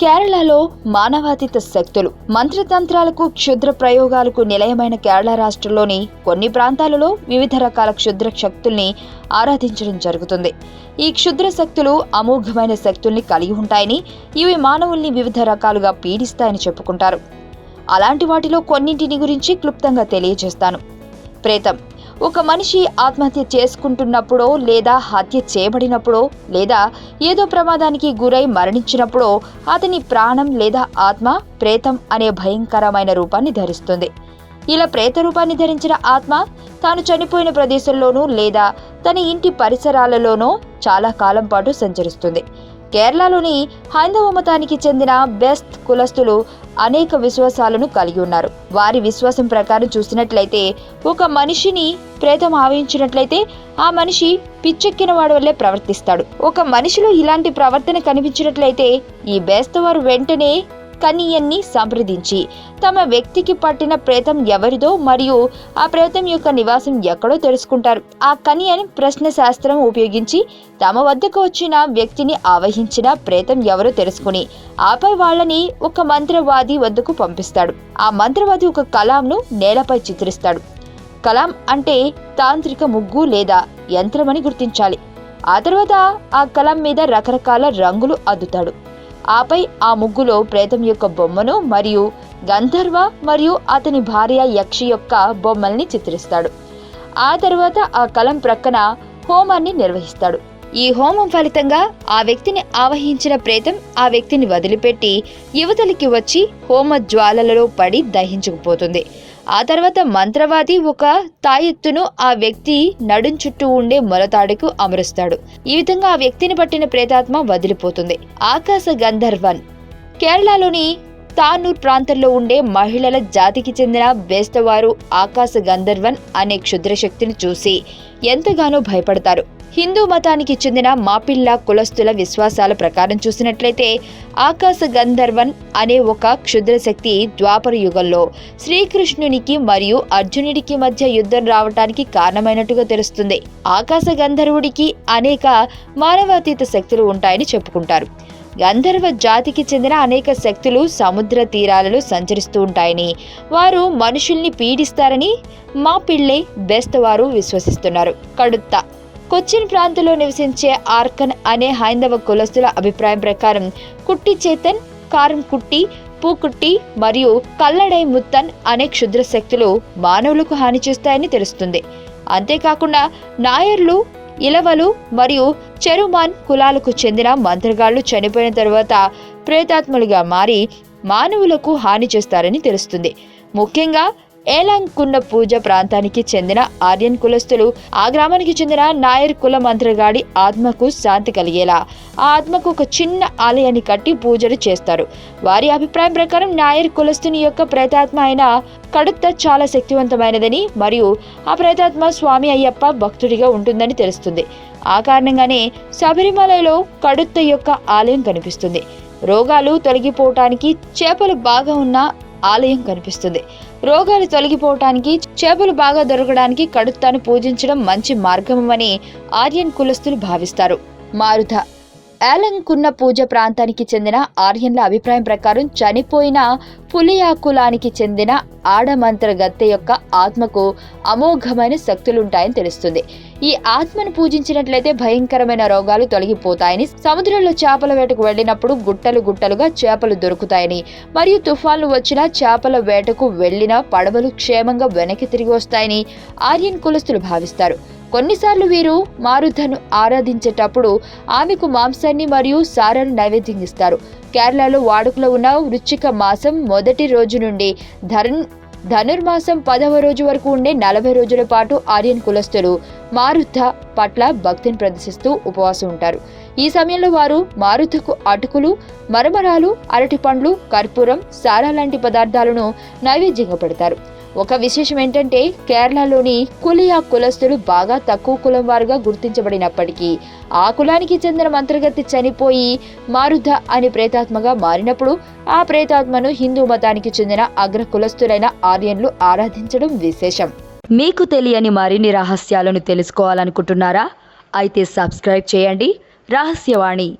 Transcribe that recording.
కేరళలో మానవాతీత శక్తులు మంత్రతంత్రాలకు క్షుద్ర ప్రయోగాలకు నిలయమైన కేరళ రాష్ట్రంలోని కొన్ని ప్రాంతాలలో వివిధ రకాల క్షుద్ర శక్తుల్ని ఆరాధించడం జరుగుతుంది. ఈ క్షుద్ర శక్తులు అమోఘమైన శక్తుల్ని కలిగి ఉంటాయని ఇవి మానవుల్ని వివిధ రకాలుగా పీడిస్తాయని చెప్పుకుంటారు. అలాంటి వాటిలో కొన్నింటిని గురించి క్లుప్తంగా తెలియజేస్తాను. ప్రేతం ఒక మనిషి ఆత్మహత్య చేసుకుంటున్నప్పుడో లేదా హత్య చేయబడినప్పుడో లేదా ఏదో ప్రమాదానికి గురై మరణించినప్పుడో అతని ప్రాణం లేదా ఆత్మ ప్రేతం అనే భయంకరమైన రూపాన్ని ధరిస్తుంది. ఇలా ప్రేత రూపాన్ని ధరించిన ఆత్మ తాను చనిపోయిన ప్రదేశంలోనూ లేదా తన ఇంటి పరిసరాలలోనూ చాలా కాలం పాటు సంచరిస్తుంది. కేరళలోని హైందవ మతానికి చెందిన బెస్ట్ కులస్తులు అనేక విశ్వాసాలను కలిగి ఉన్నారు. వారి విశ్వాసం ప్రకారం చూసినట్లయితే ఒక మనిషిని ప్రేతం ఆవహించినట్లయితే ఆ మనిషి పిచ్చెక్కిన వాడి వల్లే ప్రవర్తిస్తాడు. ఒక మనిషిలో ఇలాంటి ప్రవర్తన కనిపించినట్లయితే ఈ బేస్తవారు వెంటనే కనియన్ని సంప్రదించి తమ వ్యక్తికి పట్టిన ప్రేతం ఎవరిదో మరియు ఆ ప్రేతం యొక్క నివాసం ఎక్కడో తెలుసుకుంటారు. ఆ కనియన్ ప్రశ్న శాస్త్రం ఉపయోగించి తమ వద్దకు వచ్చిన వ్యక్తిని ఆవహించిన ప్రేతం ఎవరో తెలుసుకుని ఆపై వాళ్ళని ఒక మంత్రవాది వద్దకు పంపిస్తాడు. ఆ మంత్రవాది ఒక కలాంను నేలపై చిత్రిస్తాడు. కలాం అంటే తాంత్రిక ముగ్గు లేదా యంత్రమని గుర్తించాలి. ఆ తర్వాత ఆ కలాం మీద రకరకాల రంగులు అద్దుతాడు. ఆపై ఆ ముగ్గులో ప్రేతం యొక్క బొమ్మను మరియు గంధర్వ మరియు అతని భార్య యక్షి యొక్క బొమ్మల్ని చిత్రిస్తాడు. ఆ తర్వాత ఆ కలం ప్రక్కన హోమాన్ని నిర్వహిస్తాడు. ఈ హోమం ఫలితంగా ఆ వ్యక్తిని ఆవహించిన ప్రేతం ఆ వ్యక్తిని వదిలిపెట్టి యువతలికి వచ్చి హోమ జ్వాలలలో పడి దహించుకుపోతుంది. ఆ తర్వాత మంత్రవాది ఒక తాయెత్తును ఆ వ్యక్తి నడుం చుట్టూ ఉండే మొలతాడుకు అమరుస్తాడు. ఈ విధంగా ఆ వ్యక్తిని పట్టిన ప్రేతాత్మ వదిలిపోతుంది. ఆకాశ గంధర్వన్. కేరళలోని తానూర్ ప్రాంతంలో ఉండే మహిళల జాతికి చెందిన బేస్తవారు ఆకాశ గంధర్వన్ అనే క్షుద్రశక్తిని చూసి ఎంతగానో భయపడతారు. హిందూ మతానికి చెందిన మాపిల్ల కులస్తుల విశ్వాసాల ప్రకారం చూసినట్లయితే ఆకాశ గంధర్వన్ అనే ఒక క్షుద్ర శక్తి ద్వాపర యుగంలో శ్రీకృష్ణునికి మరియు అర్జునుడికి మధ్య యుద్ధం రావటానికి కారణమైనట్టుగా తెలుస్తుంది. ఆకాశ గంధర్వుడికి అనేక మానవాతీత శక్తులు ఉంటాయని చెప్పుకుంటారు. గంధర్వ జాతికి చెందిన అనేక శక్తులు సముద్ర తీరాలలో సంచరిస్తూ ఉంటాయని వారు మనుషుల్ని పీడిస్తారని మా పిళ్ళే బెస్తవారు విశ్వసిస్తున్నారు. కడుత్త కొచ్చిన్ ప్రాంతంలో నివసించే ఆర్కన్ అనే హైందవ కులస్తుల అభిప్రాయం ప్రకారం కుట్టి చేతన్ కారం కుట్టి పూకుట్టి మరియు కల్లడై ముత్తన్ అనే క్షుద్ర శక్తులు మానవులకు హాని చేస్తాయని తెలుస్తుంది. అంతేకాకుండా నాయర్లు ఇలవలు మరియు చెరుమాన్ కులాలకు చెందిన మంత్రగాళ్ళు చనిపోయిన తర్వాత ప్రేతాత్మలుగా మారి మానవులకు హాని చేస్తారని తెలుస్తుంది. ముఖ్యంగా ఏలాంకున్న పూజ ప్రాంతానికి చెందిన ఆర్యన్ కులస్తులు ఆ గ్రామానికి చెందిన నాయర్ కుల మంత్రగాడి ఆత్మకు శాంతి కలిగేలా. ఆ ఆత్మకు ఒక చిన్న ఆలయాన్ని కట్టి పూజలు చేస్తారు. వారి అభిప్రాయం ప్రకారం నాయర్ కులస్తుని యొక్క ప్రేతాత్మ అయిన కడుత్త చాలా శక్తివంతమైనదని మరియు ఆ ప్రేతాత్మ స్వామి అయ్యప్ప భక్తుడిగా ఉంటుందని తెలుస్తుంది. ఆ కారణంగానే శబరిమలలో కడుత్త యొక్క ఆలయం కనిపిస్తుంది. రోగాలు తొలగిపోవటానికి చేపలు బాగా ఉన్న ఆలయం కనిపిస్తుంది. రోగాలు తొలగిపోవటానికి చేపలు బాగా దొరకడానికి కడుత్తాను పూజించడం మంచి మార్గమని ఆర్యన్ కులస్తులు భావిస్తారు. మారుత ఏలంకున్న పూజ ప్రాంతానికి చెందిన ఆర్యన్ల అభిప్రాయం ప్రకారం చనిపోయిన పులియా కులానికి చెందిన ఆడమంత్ర గత్తె యొక్క ఆత్మకు అమోఘమైన శక్తులుంటాయని తెలుస్తుంది. ఈ ఆత్మను పూజించినట్లయితే భయంకరమైన రోగాలు తొలగిపోతాయని సముద్రంలో చేపల వేటకు వెళ్ళినప్పుడు గుట్టలు గుట్టలుగా చేపలు దొరుకుతాయని మరియు తుఫాన్లు వచ్చినా చేపల వేటకు వెళ్ళిన పడవలు క్షేమంగా వెనక్కి తిరిగి వస్తాయని ఆర్యన్ కులస్తులు భావిస్తారు. కొన్నిసార్లు వీరు మారుధను ఆరాధించేటప్పుడు ఆమెకు మాంసాన్ని మరియు సారాన్ని నైవేద్యం ఇస్తారు. కేరళలో వాడుకలో ఉన్న వృచ్చిక మాసం మొదటి రోజు నుండి ధరన్ ధనుర్మాసం పదవ రోజు వరకు ఉండే నలభై రోజుల పాటు ఆర్యన్ కులస్తులు మారుత పట్ల భక్తిని ప్రదర్శిస్తూ ఉపవాసం ఉంటారు. ఈ సమయంలో వారు మారుతకు అటుకులు మరమరాలు అరటి పండ్లు కర్పూరం సారా లాంటి పదార్థాలను నైవేద్యంగా పెడతారు. ఒక విశేషం ఏంటంటే కేరళలోని కులియా కులస్తులు బాగా తక్కువ కులం వారుగా గుర్తించబడినప్పటికీ ఆ కులానికి చెందిన మంత్రగతి చనిపోయి మారుధ అని ప్రేతాత్మగా మారినప్పుడు ఆ ప్రేతాత్మను హిందూ మతానికి చెందిన అగ్ర కులస్తులైన ఆర్యన్లు ఆరాధించడం విశేషం. మీకు తెలియని మరిన్ని రహస్యాలను తెలుసుకోవాలనుకుంటున్నారా? అయితే సబ్స్క్రైబ్ చేయండి. రహస్యవాణి